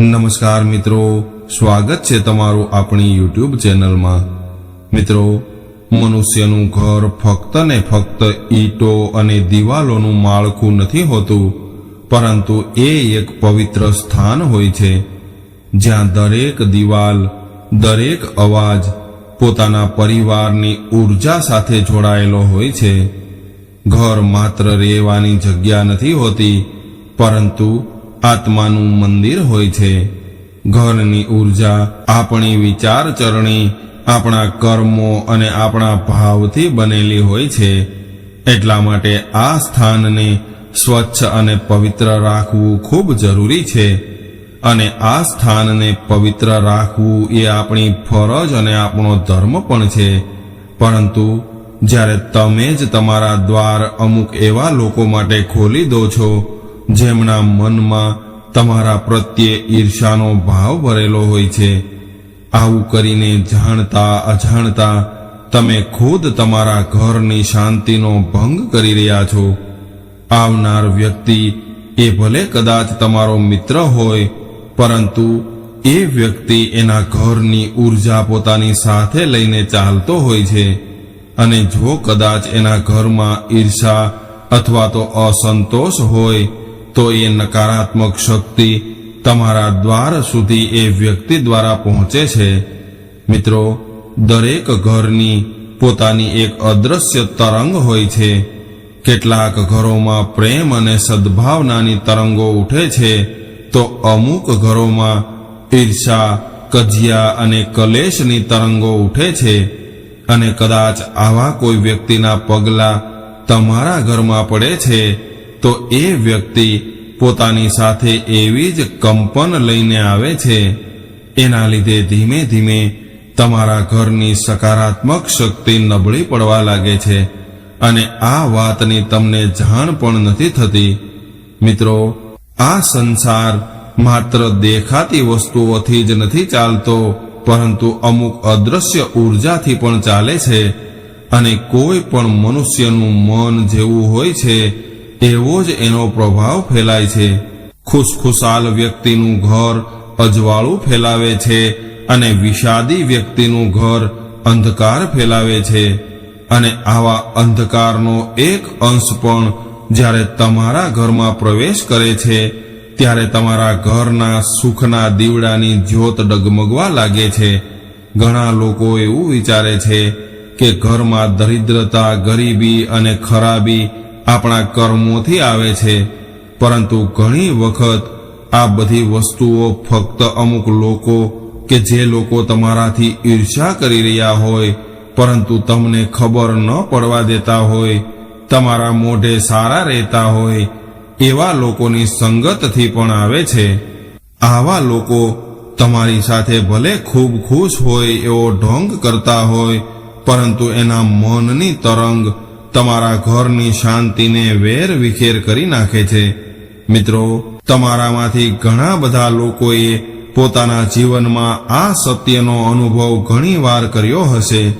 નમસ્કાર મિત્રો, સ્વાગત છે તમારું આપણી યુટ્યુબ ચેનલમાં. મિત્રો, મનુષ્યનું ઘર ફક્ત ને ફક્ત ઈંટો અને દિવાલોનું માળખું નથી હોતું, પરંતુ એ એક પવિત્ર સ્થાન હોય છે, જ્યાં દરેક દિવાલ, દરેક અવાજ પોતાના પરિવારની ઊર્જા સાથે જોડાયેલો હોય છે. ઘર માત્ર રહેવાની જગ્યા નથી હોતી, પરંતુ આત્માનું મંદિર હોય છે. ઘરની ઊર્જા આપણી વિચારચરણી આપણા કર્મો અને આપણા ભાવથી બનેલી હોય છે. એટલા માટે આ સ્થાનને સ્વચ્છ અને પવિત્ર રાખવું ખૂબ જરૂરી છે. અને આ સ્થાનને પવિત્ર રાખવું એ આપણી ફરજ અને આપણો ધર્મ પણ છે. પરંતુ જ્યારે તમે જ તમારા દ્વાર અમુક એવા લોકો માટે ખોલી દો છો, જેમના મનમાં તમારા પ્રત્યે ઈર્ષાનો ભાવ ભરેલો હોય છે. આવું કરીને જાણતા અજાણતા તમે ખુદ તમારા ઘરની શાંતિનો ભંગ કરી રહ્યા છો. આવનાર વ્યક્તિ એ ભલે કદાચ તમારો મિત્ર હોય, પરંતુ એ વ્યક્તિ એના ઘરની ઊર્જા પોતાની સાથે લઈને ચાલતો હોય છે. અને જો કદાચ એના ઘરમાં ઈર્ષા અથવા તો અસંતોષ હોય તો એ નકારાત્મક શક્તિ તમારા દ્વાર સુધી એ વ્યક્તિ દ્વારા પહોંચે છે. મિત્રો, દરેક ઘરની પોતાની એક અદ્રશ્ય તરંગ હોય છે. કેટલાક ઘરોમાં પ્રેમ અને સદ્ભાવનાની તરંગો ઉઠે છે, તો અમુક ઘરોમાં ઈર્ષા, કજિયા અને કલેશની તરંગો ઉઠે છે. અને કદાચ આવા કોઈ વ્યક્તિના પગલા તમારા ઘરમાં પડે છે તો એ વ્યક્તિ પોતાની સાથે એવી જ કંપન લઈને આવે છે. એના લીધે ધીમે ધીમે તમારા ઘરની સકારાત્મક શક્તિ નબળી પડવા લાગે છે અને આ વાતની તમને જાણ પણ નથી થતી. મિત્રો, આ સંસાર માત્ર દેખાતી વસ્તુઓથી જ નથી ચાલતો, પરંતુ અમુક અદ્રશ્ય ઉર્જાથી પણ ચાલે છે અને કોઈ પણ મનુષ્યનું મન જેવું હોય છે એવો જ એનો પ્રભાવ ફેલાય છે. ખુશખુશાલ વ્યક્તિનું ઘર અજવાળું ફેલાવે છે અને વિષાદી વ્યક્તિનું ઘર અંધકાર ફેલાવે છે. અને આવા અંધકારનો એક અંશ પણ જ્યારે તમારા ઘરમાં પ્રવેશ કરે છે, ત્યારે તમારા ઘરના સુખના દીવડાની જ્યોત ડગમગવા લાગે છે. ઘણા લોકો એવું વિચારે છે કે ઘરમાં દરિદ્રતા, ગરીબી અને ખરાબી આપણા કર્મોથી આવે છે. પરંતુ ઘણી વખત આ બધી વસ્તુઓ ફક્ત અમુક લોકો કે જે લોકો તમારાથી ઈર્ષા કરી રહ્યા હોય, પરંતુ તમને ખબર ન પડવા દેતા હોય, તમારા મોઢે સારા રહેતા હોય, એવા લોકોની સંગતથી પણ આવે છે. આવા લોકો તમારી સાથે ભલે ખૂબ ખુશ હોય એવો ઢોંગ કરતા હોય, પરંતુ એના મનની તરંગ તમારા ઘરની શાંતિને વેર વિખેર કરી નાખે છે. મિત્રો, તમારામાંથી ઘણા બધા લોકોએ પોતાના જીવનમાં આ સત્યનો અનુભવ ઘણી વાર કર્યો હશે.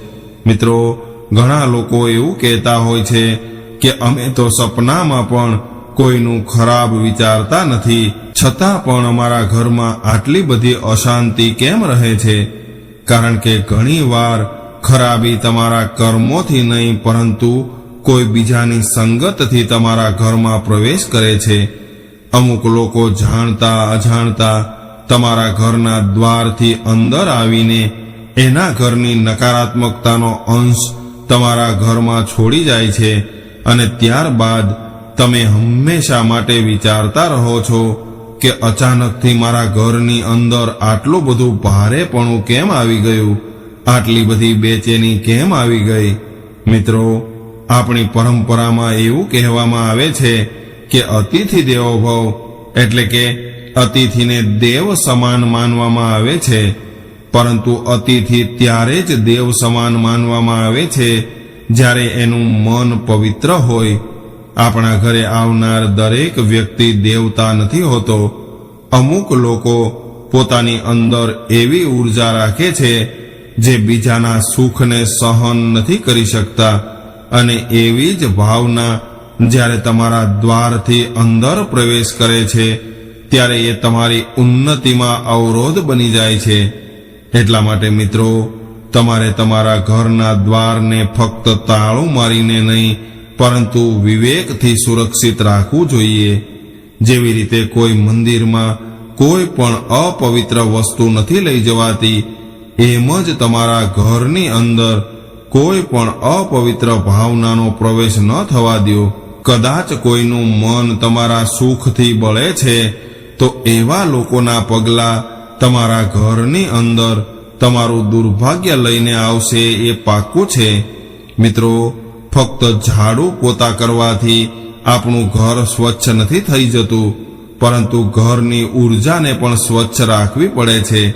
મિત્રો, ઘણા લોકો એવું કહેતા હોય છે કે અમે તો સપનામાં પણ કોઈનું ખરાબ વિચારતા નથી, છતાં પણ અમારા ઘરમાં આટલી બધી અશાંતિ કેમ રહે છે? કારણ કે ઘણી વાર ખરાબી તમારા કર્મોથી નહીં, પરંતુ કોઈ બીજાની સંગતથી તમારા ઘરમાં પ્રવેશ કરે છે. અમુક લોકો જાણતા અજાણતા તમારા ઘરના દ્વારથી અંદર આવીને એના ઘરની નકારાત્મકતાનો અંશ તમારા ઘરમાં છોડી જાય છે અને ત્યારબાદ તમે હંમેશા માટે વિચારતા રહો છો કે અચાનકથી મારા ઘરની અંદર આટલું બધું ભારેપણું કેમ આવી ગયું? આટલી બધી બેચેની કેમ આવી ગઈ? મિત્રો આપણી પરંપરામાં એવું કહેવામાં આવે છે કે અતિથિ દેવો ભવ એટલે કે અતિથિને દેવ સમાન માનવામાં આવે છે. પરંતુ અતિથિ ત્યારે જ દેવ સમાન માનવામાં આવે છે જ્યારે એનું મન પવિત્ર હોય. આપણા ઘરે આવનાર દરેક વ્યક્તિ દેવતા નથી હોતો. અમુક લોકો પોતાની અંદર એવી ઊર્જા રાખે છે જે બીજાના સુખને સહન નથી કરી શકતા. અને એવી જ ભાવના જ્યારે તમારા દ્વારથી અંદર પ્રવેશ કરે છે, ત્યારે એ તમારી ઉન્નતિમાં અવરોધ બની જાય છે. એટલા માટે મિત્રો, તમારે તમારા ઘરના દ્વારને ફક્ત તાળું મારીને નહીં, પરંતુ વિવેકથી સુરક્ષિત રાખવું જોઈએ. જેવી રીતે કોઈ મંદિરમાં કોઈ પણ અપવિત્ર વસ્તુ નથી લઈ જવાતી, એમ જ તમારા ઘરની અંદર કોઈ પણ અપવિત્ર ભાવનાનો પ્રવેશ ન થવા દો. કદાચ કોઈનું મન તમારા સુખથી બળે છે, તો એવા લોકોના પગલા તમારા ઘરની અંદર તમારું દુર્ભાગ્ય લઈને આવશે એ પાક્કું છે. મિત્રો, ફક્ત ઝાડુ પોતા કરવાથી આપણું ઘર સ્વચ્છ નથી થઈ જતું, પરંતુ ઘરની ઉર્જાને પણ સ્વચ્છ રાખવી પડે છે.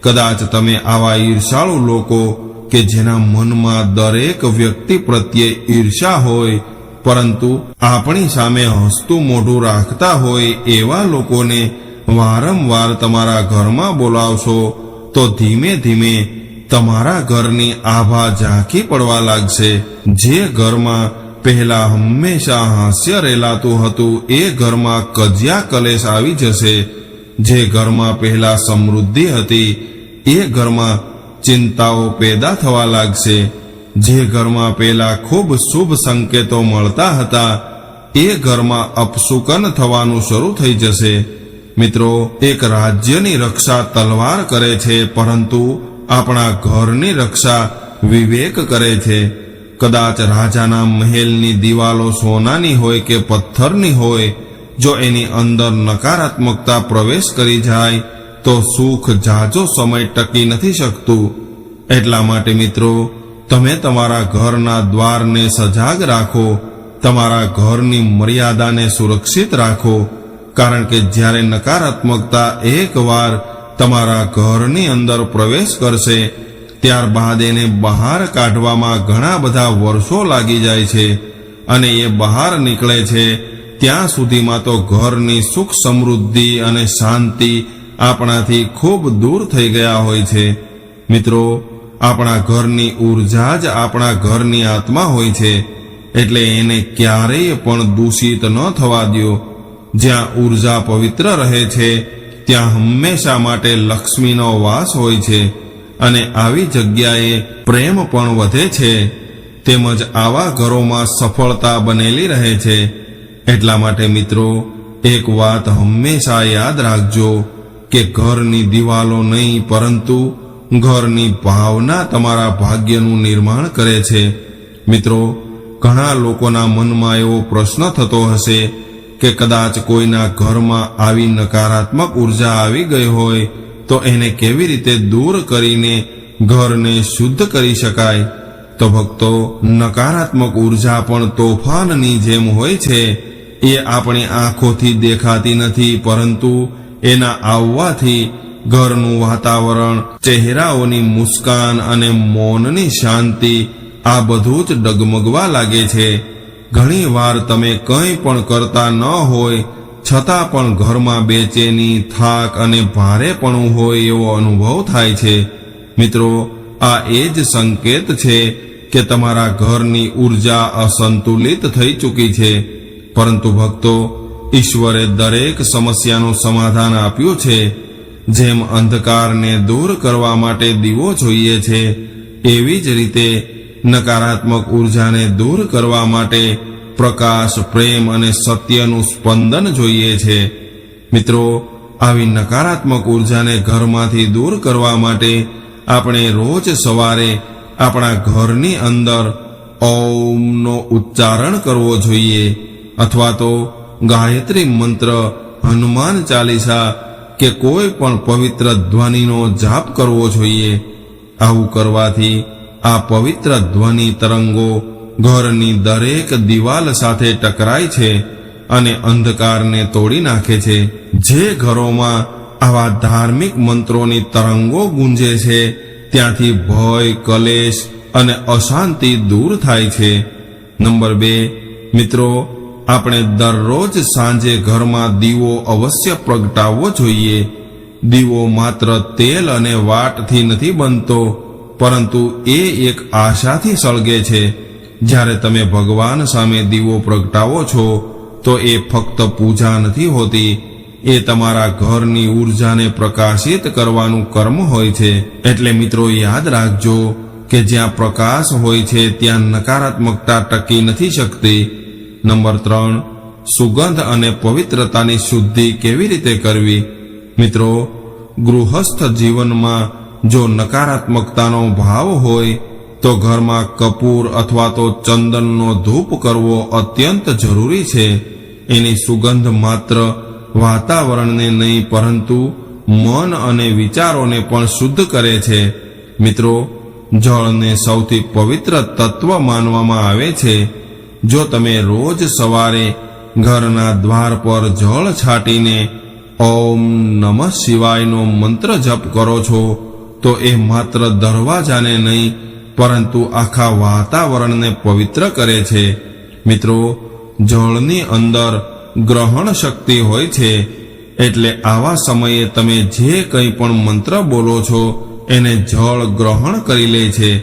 કદાચ તમે આવા ઈર્ષાળુ લોકો કે જેના મનમાં દરેક વ્યક્તિ પ્રત્યે ઈર્ષા હોય, પરંતુ આપણી સામે હસતું મોઢું રાખતા હોય એવા લોકોને વારંવાર તમારા ઘરમાં બોલાવશો, તો ધીમે ધીમે તમારા ઘરની આભા ઝાંખી પડવા લાગશે. જે ઘરમાં પહેલા હંમેશા હાસ્ય રેલાતું હતું, એ ઘરમાં કજિયા કલેશ આવી જશે. જે ઘરમાં પહેલા સમૃદ્ધિ હતી, એ ઘરમાં ચિંતાઓ પેદા થવા લાગશે. જે ઘરમાં પહેલા ખૂબ શુભ સંકેતો મળતા હતા, એ ઘરમાં અપશુકન થવાનું શરૂ થઈ જશે. મિત્રો, એક રાજ્યની રક્ષા તલવાર કરે છે, પરંતુ આપણા ઘરની રક્ષા વિવેક કરે છે. કદાચ રાજાના મહેલની દિવાલો સોનાની હોય કે પથ્થરની હોય, જો એની અંદર નકારાત્મકતા પ્રવેશ કરી જાય તો સુખ જાજો સમય ટકી નથી શકતું. એટલા માટે મિત્રો, તમે તમારા ઘરના દ્વારને સજાગ રાખો, તમારા ઘરની મર્યાદાને સુરક્ષિત રાખો, કારણ કે જ્યારે નકારાત્મકતા એકવાર તમારા ઘરની અંદર પ્રવેશ કરશે, ત્યારબાદ એને બહાર કાઢવામાં ઘણા બધા વર્ષો લાગી જાય છે અને એ બહાર નીકળે છે, ત્યાં સુધીમાં તો ઘરની સુખ સમૃદ્ધિ અને શાંતિ આપણાથી ખૂબ દૂર થઈ ગયા હોય છે. મિત્રો, આપણા ઘરની ઊર્જા જ આપણા ઘરની આત્મા હોય છે. એટલે એને ક્યારેય પણ દૂષિત ન થવા દો જ્યાં ઊર્જા પવિત્ર રહે છે, ત્યાં હંમેશા માટે લક્ષ્મીનો વાસ હોય છે અને આવી જગ્યાએ પ્રેમ પણ વધે છે. તેમજ આવા ઘરોમાં સફળતા બનેલી રહે છે. એટલા માટે મિત્રો, એક વાત હંમેશા યાદ રાખજો. કે ઘરની દિવાલો નહીં, પરંતુ ઘરની ભાવના તમારા ભાગ્યનું નિર્માણ કરે છે. મિત્રો, ઘણા લોકોના મનમાં એવો પ્રશ્ન થતો હશે કે કદાચ કોઈના ઘરમાં આવી નકારાત્મક ઊર્જા આવી ગઈ હોય તો એને કેવી રીતે દૂર કરીને ઘરને શુદ્ધ કરી શકાય? તો ભક્તો, નકારાત્મક ઊર્જા પણ તોફાનની જેમ હોય છે. એ આપણી આંખોથી દેખાતી નથી, પરંતુ એના આવવાથી ઘરનું વાતાવરણ, ચહેરાઓની મુસ્કાન અને મૌનની શાંતિ આ બધું જ ડગમગવા લાગે છે. ઘણી વાર તમે કંઈ પણ કરતા ન હોય, છતાં પણ ઘરમાં બેચેની થાક અને ભારેપણું હોય એવો અનુભવ થાય છે. મિત્રો, આ એ જ સંકેત છે કે તમારા ઘરની ઊર્જા અસંતુલિત થઈ ચૂકી છે. પરંતુ ભક્તો ઈશ્વરે દરેક સમસ્યાનું સમાધાન આપ્યું છે. જેમ અંધકારને દૂર કરવા માટે દીવો જોઈએ છે, એવી જ રીતે નકારાત્મક ઉર્જાને દૂર કરવા માટે પ્રકાશ, પ્રેમ અને સત્યનું સ્પંદન જોઈએ છે. મિત્રો, આવી નકારાત્મક ઉર્જાને ઘરમાંથી દૂર કરવા માટે આપણે રોજ સવારે આપણા ઘરની અંદર ઓમનો ઉચ્ચારણ કરવો જોઈએ. અથવા તો ગાયત્રી મંત્ર, હનુમાન ચાલીસા કે કોઈ પણ પવિત્ર ધ્વનિનો જાપ કરવો જોઈએ. આવું કરવાથી આ પવિત્ર ધ્વનિ તરંગો ઘરની દરેક દિવાલ સાથે ટકરાય છે અને અંધકારને તોડી નાખે છે. જે ઘરોમાં આવા ધાર્મિક મંત્રોની તરંગો ગુંજે છે, ત્યાંથી ભય, કલેશ અને અશાંતિ દૂર થાય છે. નંબર બે, મિત્રો આપણે દરરોજ સાંજે ઘરમાં દીવો અવશ્ય પ્રગટાવવો જોઈએ. દીવો માત્ર તેલ અને વાટથી નથી બનતો, પરંતુ એ એક આશાથી સળગે છે. જ્યારે તમે ભગવાન સામે દીવો પ્રગટાવો છો, તો એ ફક્ત પૂજા નથી હોતી, એ તમારા ઘરની ઉર્જાને પ્રકાશિત કરવાનું કર્મ હોય છે. એટલે મિત્રો યાદ રાખજો કે જ્યાં પ્રકાશ હોય છે, ત્યાં નકારાત્મકતા ટકી નથી શકતી. નંબર ત્રણ, સુગંધ અને પવિત્રતાની શુદ્ધિ કેવી રીતે કરવી? મિત્રો, ગૃહસ્થ જીવનમાં જો નકારાત્મકતાનો ભાવ હોય, તો ઘરમાં કપૂર અથવા તો ચંદનનો ધૂપ કરવો અત્યંત જરૂરી છે. એની સુગંધ માત્ર વાતાવરણને નહીં, પરંતુ મન અને વિચારોને પણ શુદ્ધ કરે છે. મિત્રો, જળને સૌથી પવિત્ર તત્વ માનવામાં આવે છે. જો તમે રોજ સવારે ઘરના દ્વાર પર જળ છાંટીને ઓમ નમઃ શિવાયનો મંત્ર જપ કરો છો, તો એ માત્ર દરવાજાને નહીં, પરંતુ આખા વાતાવરણને પવિત્ર કરે છે. મિત્રો, જળની અંદર ગ્રહણ શક્તિ હોય છે, એટલે આવા સમયે તમે જે કંઈ પણ મંત્ર બોલો છો, એને જળ ગ્રહણ કરી લે છે.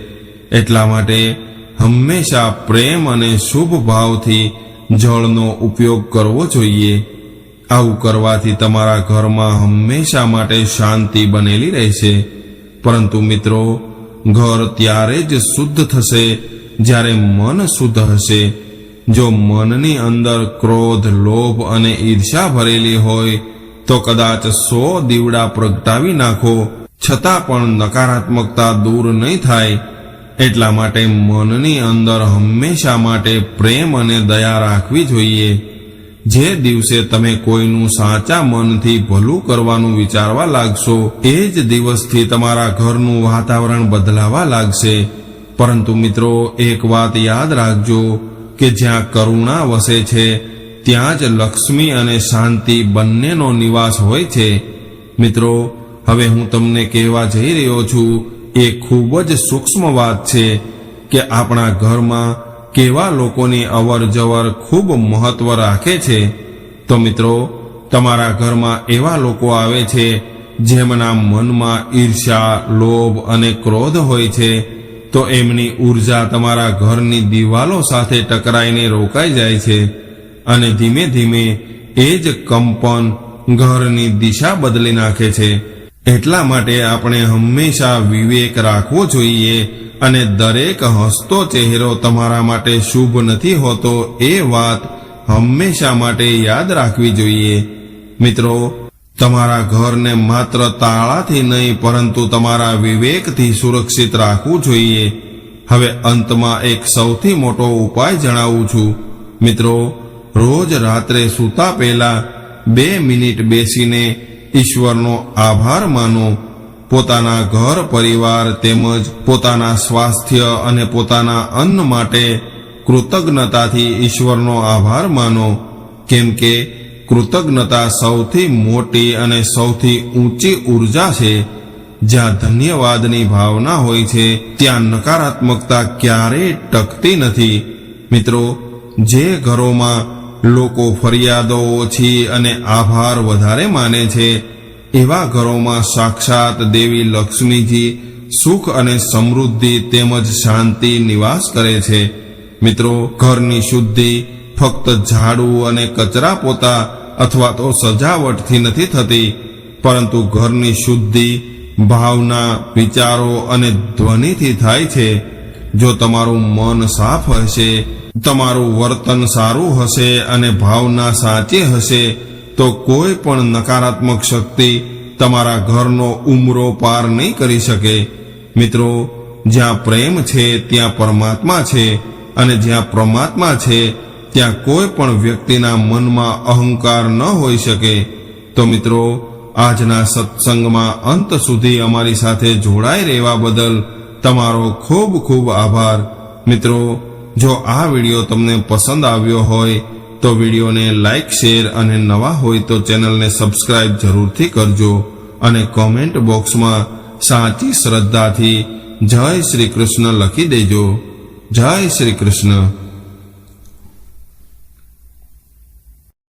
એટલા માટે હંમેશા પ્રેમ અને શુભ ભાવથી જળનો ઉપયોગ કરવો જોઈએ. આવું કરવાથી તમારા ઘરમાં હંમેશા માટે શાંતિ બનેલી રહેશે. પરંતુ મિત્રો, ઘર ત્યારે જ શુદ્ધ થશે જ્યારે મન શુદ્ધ હશે. જો મનની અંદર ક્રોધ, લોભ અને ઈર્ષા ભરેલી હોય, તો કદાચ સો દીવડા પ્રગટાવી નાખો. છતાં પણ નકારાત્મકતા દૂર નહીં થાય. એટલા માટે મનની અંદર હંમેશા માટે પ્રેમ અને દયા રાખવી જોઈએ. જે દિવસે તમે કોઈનું સાચા મનથી ભલું કરવાનું વિચારવા લાગશો, એ જ દિવસથી તમારા ઘરનું વાતાવરણ બદલાવા લાગશે. પરંતુ મિત્રો, એક વાત યાદ રાખજો કે જ્યાં કરુણા વસે છે, ત્યાં જ લક્ષ્મી અને શાંતિ બંનેનો નિવાસ હોય છે. મિત્રો, હવે હું તમને કહેવા જઈ રહ્યો છું એ ખૂબ જ સૂક્ષ્મ વાત છે કે આપણા ઘરમાં કેવા લોકોની અવર જવર ખૂબ મહત્વ રાખે છે. તો મિત્રો, તમારા ઘરમાં એવા લોકો આવે છે જેમના મનમાં ઈર્ષા લોભ અને ક્રોધ હોય છે. તો એમની ઊર્જા તમારા ઘરની દિવાલો સાથે ટકરાઈને રોકાઈ જાય છે અને ધીમે ધીમે એ જ કંપન ઘરની દિશા બદલી નાખે છે. એટલા માટે આપણે હંમેશા વિવેક રાખવો જોઈએ અને દરેક હસતો ચહેરો તમારા માટે શુભ નથી હોતો એ વાત હંમેશા માટે યાદ રાખવી જોઈએ. મિત્રો, તમારા ઘરને માત્ર તાળાથી નહીં, પરંતુ તમારા વિવેકથી સુરક્ષિત રાખવું જોઈએ. હવે અંતમાં એક સૌથી મોટો ઉપાય જણાવું છું. મિત્રો, રોજ રાત્રે સૂતા પહેલા બે મિનિટ બેસીને ઈશ્વરનો આભાર માનો. પોતાના ઘર, પરિવાર તેમજ પોતાના સ્વાસ્થ્ય અને પોતાના અન્ન માટે કૃતજ્ઞતાથી ઈશ્વરનો આભાર માનો. કેમ કે કૃતજ્ઞતા સૌથી મોટી અને સૌથી ઊંચી ઊર્જા છે. જ્યાં ધન્યવાદની ભાવના હોય છે, ત્યાં નકારાત્મકતા ક્યારેય ટકતી નથી. મિત્રો, જે ઘરોમાં લોકો ફરિયાદો ઓછી અને આભાર વધારે માને છે. એવા ઘરોમાં સાક્ષાત દેવી લક્ષ્મીજી સુખ અને સમૃદ્ધિ તેમજ શાંતિ નિવાસ કરે છે. મિત્રો, ઘરની શુદ્ધિ ફક્ત ઝાડુ અને કચરા પોતા અથવા તો સજાવટથી નથી થતી, પરંતુ ઘરની શુદ્ધિ, ભાવના, વિચારો અને ધ્વનિથી થાય છે. જો તમારું મન સાફ હશે તમારું વર્તન સારું હશે અને ભાવના સાચી હશે, તો કોઈ પણ નકારાત્મક શક્તિ તમારા ઘરનો ઉમરો પાર નહીં કરી શકે. મિત્રો, જ્યાં પ્રેમ છે, ત્યાં પરમાત્મા છે, અને જ્યાં પરમાત્મા છે, ત્યાં કોઈ પણ વ્યક્તિના મનમાં અહંકાર ન હોઈ શકે. તો મિત્રો, આજના સત્સંગમાં અંત સુધી અમારી સાથે જોડાઈ રહેવા બદલ તમારો ખૂબ ખૂબ આભાર. મિત્રો જો આ વીડિયો તમને પસંદ આવ્યો હોય તો વિડીયોને લાઇક શેર અને નવા હોય તો ચેનલને સબસ્ક્રાઇબ જરૂરથી કરજો અને કોમેન્ટ બોક્સમાં સાચી શ્રદ્ધાથી જય શ્રી કૃષ્ણ લખી દેજો. જય શ્રી કૃષ્ણ.